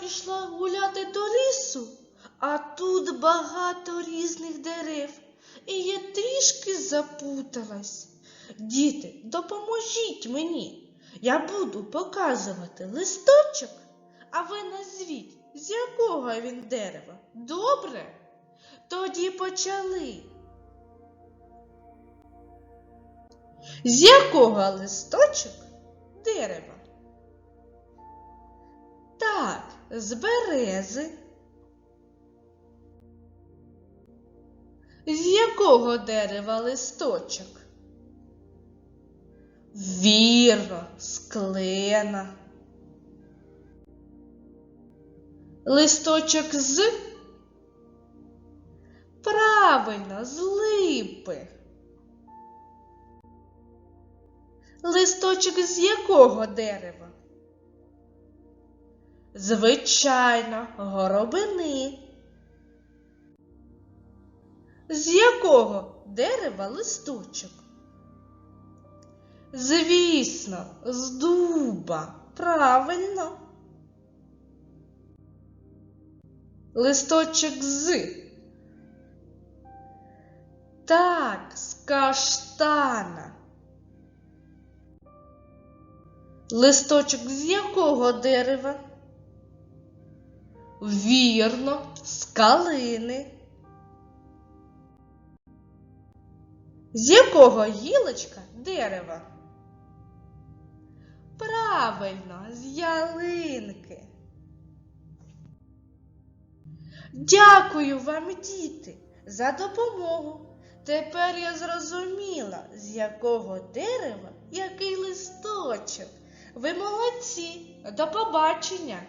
пішла гуляти до лісу, а тут багато різних дерев, і я трішки запуталась. Діти, допоможіть мені. Я буду показувати листочок, а ви назвіть, з якого він дерева. Добре? Тоді почали. З якого листочок дерева? З берези. З якого дерева листочок? Вірно, з клена. Листочок з правильно, з липи. Листочок з якого дерева? Звичайно, горобини. З якого дерева листочок? Звісно, з дуба. Правильно. Листочок з. Так, з каштана. Листочок з якого дерева? Вірно, з калини. З якого гілочка дерева? Правильно, з ялинки. Дякую вам, діти, за допомогу. Тепер я зрозуміла, з якого дерева який листочок. Ви молодці. До побачення.